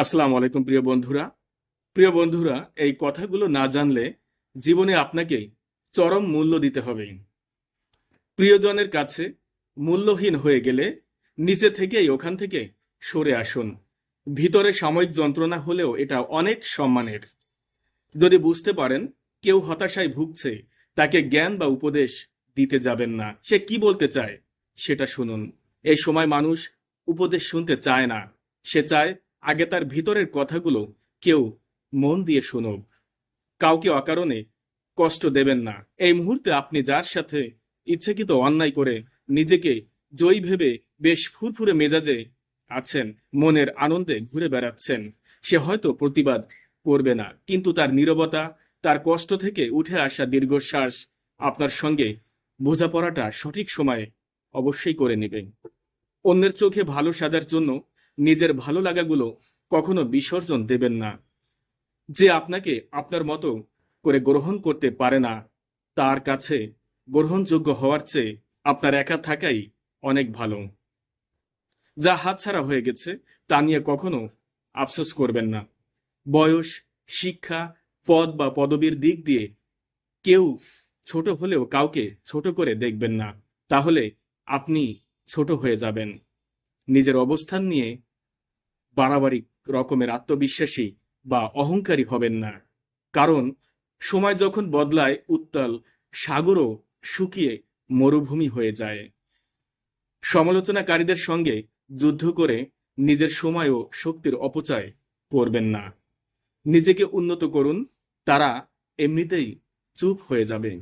আসসালামু আলাইকুম, প্রিয় বন্ধুরা। প্রিয় বন্ধুরা, এই কথাগুলো না জানলে জীবনে আপনাকে চরম মূল্য দিতে হবে। প্রিয়জনের কাছে মূল্যহীন হয়ে গেলে নিচে থেকেই ওখান থেকে সরে আসুন। ভিতরে সাময়িক যন্ত্রণা হলেও এটা অনেক সম্মানের। যদি বুঝতে পারেন, কেউ হতাশায় ভুগছে, তাকে জ্ঞান বা উপদেশ দিতে যাবেন না। সে কি বলতে চায়, সেটা শুনুন। এই সময় মানুষ উপদেশ শুনতে চায় না। সে চায় আগে তার ভিতরের কথাগুলো কেউ মন দিয়ে শুনুক। কাউকে অকারণে কষ্ট দেবেন না। এই মুহূর্তে আপনি যার সাথে ইচ্ছাকৃত অন্যায় করে নিজেকে জয়ী ভেবে বেশ ফুরফুরে মেজাজে আছেন, মনের আনন্দে ঘুরে বেড়াচ্ছেন, সে হয়তো প্রতিবাদ করবে না। কিন্তু তার নীরবতা, তার কষ্ট থেকে উঠে আসা দীর্ঘশ্বাস আপনার সঙ্গে বোঝাপড়াটা সঠিক সময়ে অবশ্যই করে নেবে। অন্যের চোখে ভালো সাজার জন্য নিজের ভালো লাগাগুলো কখনো বিসর্জন দেবেন না। যে আপনাকে আপনার মতো করে গ্রহণ করতে পারে না, তার কাছে গ্রহণযোগ্য হওয়ার চেয়ে আপনার একা থাকাই অনেক ভালো। যা হাতছাড়া হয়ে গেছে, তা নিয়ে কখনো আফসোস করবেন না। বয়স, শিক্ষা, পদ বা পদবীর দিক দিয়ে কেউ ছোট হলেও কাউকে ছোট করে দেখবেন না। তাহলে আপনি ছোট হয়ে যাবেন। নিজের অবস্থান নিয়ে বাড়াবাড়ি রকমের আত্মবিশ্বাসী বা অহংকারী হবেন না। কারণ সময় যখন বদলায়, উত্তাল সাগরও শুকিয়ে মরুভূমি হয়ে যায়। সমালোচনাকারীদের সঙ্গে যুদ্ধ করে নিজের সময় ও শক্তির অপচয় করবেন না। নিজেকে উন্নত করুন, তারা এমনিতেই চুপ হয়ে যাবে।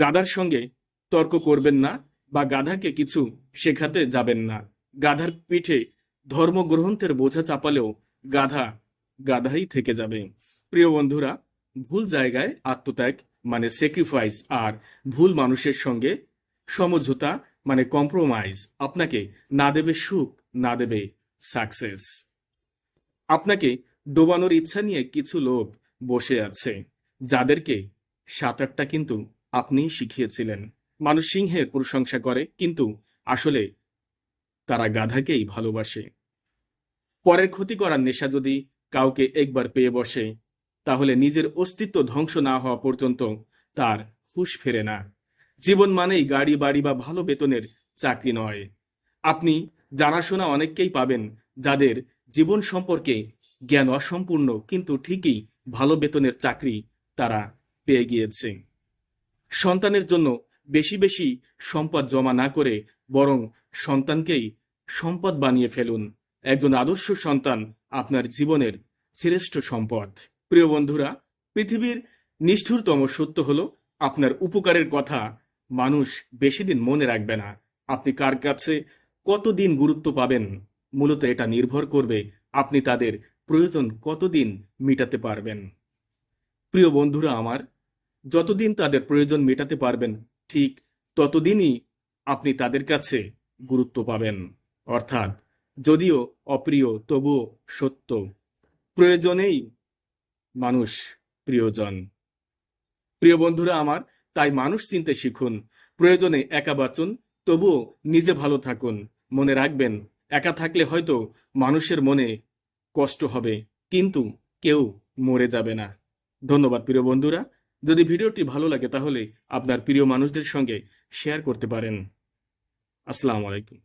গাধার সঙ্গে তর্ক করবেন না বা গাধাকে কিছু শেখাতে যাবেন না। গাধার পিঠে ধর্মগ্রন্থের বোঝা চাপালেও গাধা গাধাই থেকে যাবে। প্রিয় বন্ধুরা, ভুল জায়গায় আত্মত্যাগ মানে স্যাক্রিফাইস আর ভুল মানুষের সঙ্গে সমঝোতা মানে কম্প্রোমাইজ আপনাকে না দেবে সুখ, না দেবে সাকসেস আপনাকে ডোবানোর ইচ্ছা নিয়ে কিছু লোক বসে আছে, যাদেরকে সাঁতারটা কিন্তু আপনিই শিখিয়েছিলেন। মানুষ সিংহের প্রশংসা করে, কিন্তু আসলে তারা গাধাকেই ভালোবাসে। পরের ক্ষতি করার নেশা যদি কাউকে একবার পেয়ে বসে, তাহলে নিজের অস্তিত্ব ধ্বংস না হওয়া পর্যন্ত তার হুশ ফেরে না। জীবন মানেই গাড়ি, বাড়ি বা ভালো বেতনের চাকরি নয়। আপনি জানাশোনা অনেককেই পাবেন যাদের জীবন সম্পর্কে জ্ঞান অসম্পূর্ণ কিন্তু ঠিকই ভালো বেতনের চাকরি তারা পেয়ে গিয়েছে। সন্তানের জন্য বেশি বেশি সম্পদ জমা না করে বরং সন্তানকেই সম্পদ বানিয়ে ফেলুন। একজন আদর্শ সন্তান আপনার জীবনের শ্রেষ্ঠ সম্পদ। প্রিয় বন্ধুরা, পৃথিবীর নিষ্ঠুরতম সত্য হলো, আপনার উপকারের কথা মানুষ বেশি দিন মনে রাখবে না। আপনি কার কাছে কতদিন গুরুত্ব পাবেন? মূলত এটা নির্ভর করবে আপনি তাদের প্রয়োজন কতদিন মেটাতে পারবেন। প্রিয় বন্ধুরা আমার, যতদিন তাদের প্রয়োজন মেটাতে পারবেন, ঠিক ততদিনই আপনি তাদের কাছে গুরুত্ব পাবেন। অর্থাৎ, যদিও অপ্রিয়, তবুও সত্য। প্রয়োজনেই মানুষ প্রিয়জন। প্রিয় বন্ধুরা আমার, তাই মানুষ চিনতে শিখুন। প্রয়োজনে একা বাঁচুন, তবুও নিজে ভালো থাকুন। মনে রাখবেন, একা থাকলে হয়তো মানুষের মনে কষ্ট হবে, কিন্তু কেউ মরে যাবে না। ধন্যবাদ প্রিয় বন্ধুরা। যদি ভিডিওটি ভালো লাগে তাহলে আপনার প্রিয় মানুষদের সঙ্গে শেয়ার করতে পারেন। আসসালামু আলাইকুম।